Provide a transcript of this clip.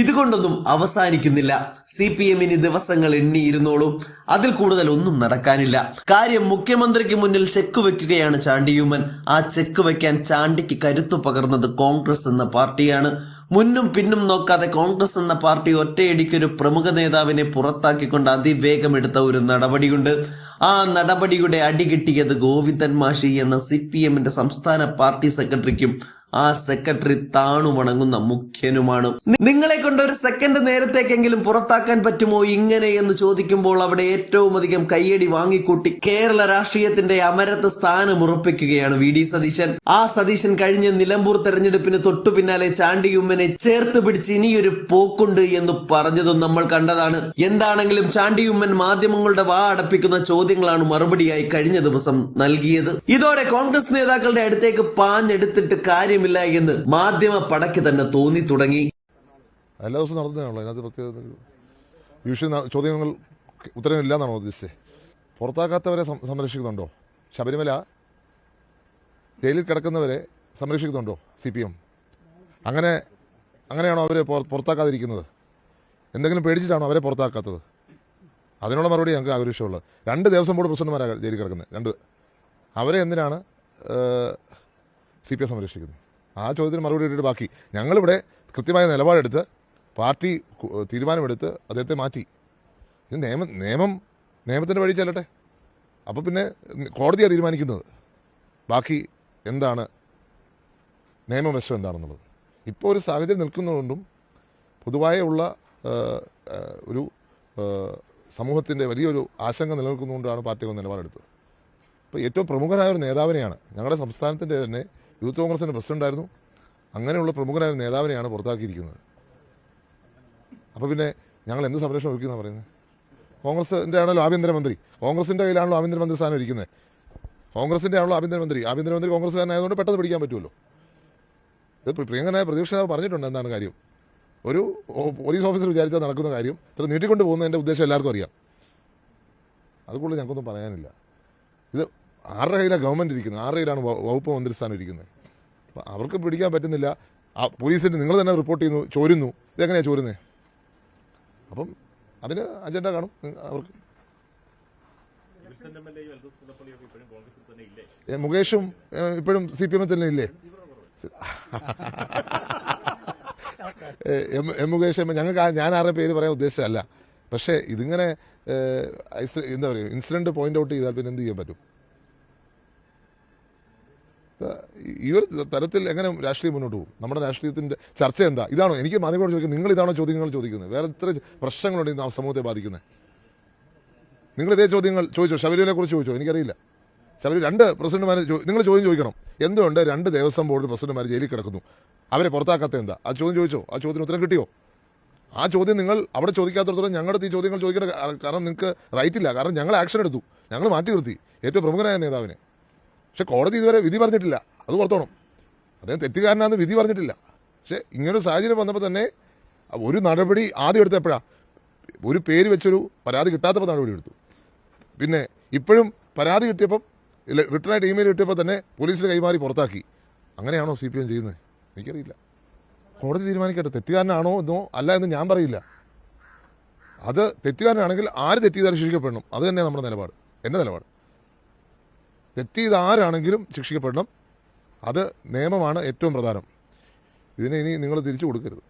ഇതുകൊണ്ടൊന്നും അവസാനിക്കുന്നില്ല. C P എമ്മിന് ദിവസങ്ങൾ എണ്ണിയിരുന്നോളും. അതിൽ കൂടുതൽ ഒന്നും നടക്കാനില്ല. കാര്യം മുഖ്യമന്ത്രിക്ക് മുന്നിൽ ചെക്ക് വെക്കുകയാണ് ചാണ്ടിയൂമൻ. ആ ചെക്ക് വെക്കാൻ ചാണ്ടിക്ക് കരുത്തു പകർന്നത് കോൺഗ്രസ് എന്ന പാർട്ടിയാണ്. മുന്നും പിന്നും നോക്കാതെ കോൺഗ്രസ് എന്ന പാർട്ടി ഒറ്റയടിക്ക് ഒരു പ്രമുഖ നേതാവിനെ പുറത്താക്കിക്കൊണ്ട് അതിവേഗം എടുത്ത ഒരു നടപടിയുണ്ട്. ആ നടപടിയുടെ അടി കിട്ടിയത് ഗോവിന്ദൻ മാഷി എന്ന സി സംസ്ഥാന പാർട്ടി സെക്രട്ടറിക്കും ആ സെക്രട്ടറി താണു വണങ്ങുന്ന മുഖ്യനുമാണ്. നിങ്ങളെ കൊണ്ട് ഒരു സെക്കൻഡ് നേരത്തേക്കെങ്കിലും പുറത്താക്കാൻ പറ്റുമോ ഇങ്ങനെ എന്ന് ചോദിക്കുമ്പോൾ അവിടെ ഏറ്റവും അധികം കയ്യടി വാങ്ങിക്കൂട്ടി കേരള രാഷ്ട്രീയത്തിന്റെ അമരത്ത് സ്ഥാനം ഉറപ്പിക്കുകയാണ് വി ഡി സതീശൻ. ആ സതീശൻ കഴിഞ്ഞ നിലമ്പൂർ തെരഞ്ഞെടുപ്പിന് തൊട്ടു പിന്നാലെ ചാണ്ടിയുമ്മനെ ചേർത്ത് പിടിച്ച് ഇനിയൊരു പോക്കുണ്ട് എന്ന് പറഞ്ഞതും നമ്മൾ കണ്ടതാണ്. എന്താണെങ്കിലും ചാണ്ടിയുമ്മൻ മാധ്യമങ്ങളുടെ വാ അടപ്പിക്കുന്ന ചോദ്യങ്ങളാണ് മറുപടിയായി കഴിഞ്ഞ ദിവസം നൽകിയത്. ഇതോടെ കോൺഗ്രസ് നേതാക്കളുടെ അടുത്തേക്ക് പാഞ്ഞെടുത്തിട്ട് കാര്യമില്ല എന്ന് മാധ്യമ പടയ്ക്ക് തന്നെ തോന്നി തുടങ്ങി. എല്ലാ ദിവസവും നടന്നതാണല്ലോ. അതിനകത്ത് പ്രത്യേകത യൂഷ്വലി ചോദ്യങ്ങൾ ഉത്തരവില്ല എന്നാണോ ഉദ്ദേശിച്ചത്? പുറത്താക്കാത്തവരെ സംരക്ഷിക്കുന്നുണ്ടോ? ശബരിമല ജയിലിൽ കിടക്കുന്നവരെ സംരക്ഷിക്കുന്നുണ്ടോ സി പി എം അങ്ങനെ അങ്ങനെയാണോ അവരെ പുറത്താക്കാതിരിക്കുന്നത്? എന്തെങ്കിലും പേടിച്ചിട്ടാണോ അവരെ പുറത്താക്കാത്തത്? അതിനുള്ള മറുപടി ഞങ്ങൾക്ക് ആഗ്രഹിച്ചുള്ളത് രണ്ട് ദിവസം ബോർഡ് പ്രസിഡന്റുമാരാണ് ജയിലിൽ കിടക്കുന്നത്. രണ്ട്. അവരെ എന്തിനാണ് സി പി എം സംരക്ഷിക്കുന്നത്? ആ ചോദ്യത്തിന് മറുപടി ഇട്ടിട്ട് ബാക്കി. ഞങ്ങളിവിടെ കൃത്യമായ നിലപാടെടുത്ത് പാർട്ടി തീരുമാനമെടുത്ത് അദ്ദേഹത്തെ മാറ്റി. ഇത് നിയമം നിയമം നിയമത്തിന്റെ വഴി ചെല്ലട്ടെ. അപ്പോൾ പിന്നെ കോടതിയാണ് തീരുമാനിക്കുന്നത്. ബാക്കി എന്താണ്? നിയമവശം എന്താണെന്നുള്ളത്. ഇപ്പോൾ ഒരു സാഹചര്യം നിൽക്കുന്നതുകൊണ്ടും പൊതുവായ ഉള്ള ഒരു സമൂഹത്തിന്റെ വലിയൊരു ആശങ്ക നിലനിൽക്കുന്നതുകൊണ്ടാണ് പാർട്ടി നിലപാടെടുത്തത്. അപ്പോൾ ഏറ്റവും പ്രമുഖനായ ഒരു നേതാവിനെയാണ് ഞങ്ങളുടെ സംസ്ഥാനത്തിന്റെ തന്നെ യൂത്ത് കോൺഗ്രസിന്റെ പ്രസിഡന്റായിരുന്നു അങ്ങനെയുള്ള പ്രമുഖനായ നേതാവിനെയാണ് പുറത്താക്കിയിരിക്കുന്നത്. അപ്പോൾ പിന്നെ ഞങ്ങൾ എന്ത് സംരക്ഷണം ഒരുക്കുന്ന പറയുന്നത്? കോൺഗ്രസിന്റെ ആണല്ലോ ആഭ്യന്തരമന്ത്രി. കോൺഗ്രസിന്റെ കയ്യിലാണല്ലോ ആഭ്യന്തരമന്ത്രി സ്ഥാനം ഇരിക്കുന്നത് കോൺഗ്രസിന്റെ ആണല്ലോ ആഭ്യന്തരമന്ത്രി. ആഭ്യന്തരമന്ത്രി കോൺഗ്രസ്സുകാരനായതുകൊണ്ട് പെട്ടെന്ന് പിടിക്കാൻ പറ്റുമല്ലോ. ഇത് പ്രിയങ്കനായ പ്രതിപക്ഷ പറഞ്ഞിട്ടുണ്ട് എന്താണ് കാര്യം? ഒരു പോലീസ് ഓഫീസർ വിചാരിച്ചാൽ നടക്കുന്ന കാര്യം ഇത്ര നീട്ടിക്കൊണ്ട് പോകുന്നതിന്റെ ഉദ്ദേശം എല്ലാവർക്കും അറിയാം. അതുകൊണ്ട് ഞങ്ങൾക്കൊന്നും പറയാനില്ല. ഇത് ആരുടെ കയ്യിലാണ് ഗവൺമെന്റ് ഇരിക്കുന്നത്? ആരുടെ കയ്യിലാണ് വകുപ്പ് മന്ത്രിസ്ഥാനം ഇരിക്കുന്നത്? അപ്പോൾ അവർക്ക് പിടിക്കാൻ പറ്റുന്നില്ല. ആ പോലീസിന് നിങ്ങൾ തന്നെ റിപ്പോർട്ട് ചെയ്യുന്നു ചോരുന്നു. ഇതെങ്ങനെയാണ് ചോരുന്നത് അപ്പം അതിന് അജണ്ട കാണും. അവർക്ക്. മുകേഷും ഇപ്പോഴും സി പി എമ്മിൽ തന്നെ ഇല്ലേ? എം എം മുകേഷ് എം ഞങ്ങൾക്ക് ഞാൻ ആരുടെ പേര് പറയാൻ ഉദ്ദേശിച്ചല്ല പക്ഷേ ഇതിങ്ങനെ എന്താ പറയുക ഇൻസിഡന്റ് പോയിന്റ് ഔട്ട് ചെയ്താൽ പിന്നെ എന്ത് ചെയ്യാൻ പറ്റും? ഈ ഒരു തരത്തിൽ എങ്ങനെ രാഷ്ട്രീയം മുന്നോട്ട് പോകും? നമ്മുടെ രാഷ്ട്രീയത്തിന്റെ ചർച്ച എന്താ? ഇതാണോ? എനിക്ക് മാധ്യമങ്ങളോട് ചോദിക്കുന്നത് നിങ്ങൾ ഇതാണോ ചോദ്യങ്ങൾ ചോദിക്കുന്നത്? വേറെ എത്ര പ്രശ്നങ്ങളുണ്ട് ഈ സമൂഹത്തെ ബാധിക്കുന്നത് നിങ്ങൾ ഇതേ ചോദ്യങ്ങൾ ചോദിച്ചോ? ശബരിമലയെ കുറിച്ച് ചോദിച്ചോ? എനിക്കറിയില്ല. ശബരി രണ്ട് പ്രസിഡന്റുമാരെ നിങ്ങൾ ചോദ്യം ചോദിക്കണം. എന്തുകൊണ്ട് രണ്ട് ദേവസ്വം ബോർഡ് പ്രസിഡന്റുമാർ ജയിലിൽ കിടക്കുന്നു? അവരെ പുറത്താക്കാത്ത എന്താ? ആ ചോദ്യം ചോദിച്ചോ? ആ ചോദ്യത്തിന് ഉത്തരം കിട്ടിയോ? ആ ചോദ്യം നിങ്ങൾ അവിടെ ചോദിക്കാത്തടത്തോളം ഞങ്ങളുടെ ഈ ചോദ്യങ്ങൾ ചോദിക്കേണ്ട കാരണം നിങ്ങൾക്ക് റൈറ്റ് ഇല്ല. കാരണം ഞങ്ങൾ ആക്ഷൻ എടുത്തു. ഞങ്ങൾ മാറ്റി നിർത്തി. ഏറ്റവും പ്രമുഖനായ നേതാവിനെ. പക്ഷെ കോടതി ഇതുവരെ വിധി പറഞ്ഞിട്ടില്ല. അത് പുറത്തോണം അദ്ദേഹം തെറ്റുകാരനാണെന്ന് വിധി പറഞ്ഞിട്ടില്ല. പക്ഷേ ഇങ്ങനൊരു സാഹചര്യം വന്നപ്പോൾ തന്നെ ഒരു നടപടി ആദ്യം എടുത്തപ്പോഴാണ് ഒരു പേര് വെച്ചൊരു പരാതി കിട്ടാത്തപ്പോൾ നടപടി എടുത്തു. പിന്നെ ഇപ്പോഴും പരാതി കിട്ടിയപ്പം റിട്ടേൺ ആയിട്ട് ഇമെയിൽ കിട്ടിയപ്പോൾ തന്നെ പോലീസിന് കൈമാറി പുറത്താക്കി. അങ്ങനെയാണോ സി പി എം ചെയ്യുന്നത്? എനിക്കറിയില്ല. കോടതി തീരുമാനിക്കട്ടെ തെറ്റുകാരനാണോ എന്നോ അല്ല എന്ന് ഞാൻ പറയില്ല. അത് തെറ്റുകാരനാണെങ്കിൽ ആര് തെറ്റ് ശിക്ഷിക്കപ്പെടണം അത് നമ്മുടെ നിലപാട്. എന്റെ നിലപാട്. തെറ്റ് ചെയ്ത ആരാണെങ്കിലും ശിക്ഷിക്കപ്പെടണം. അത് നിയമമാണ് ഏറ്റവും പ്രധാനം. ഇതിനെ ഇനി നിങ്ങൾ തിരിച്ചു കൊടുക്കരുത്.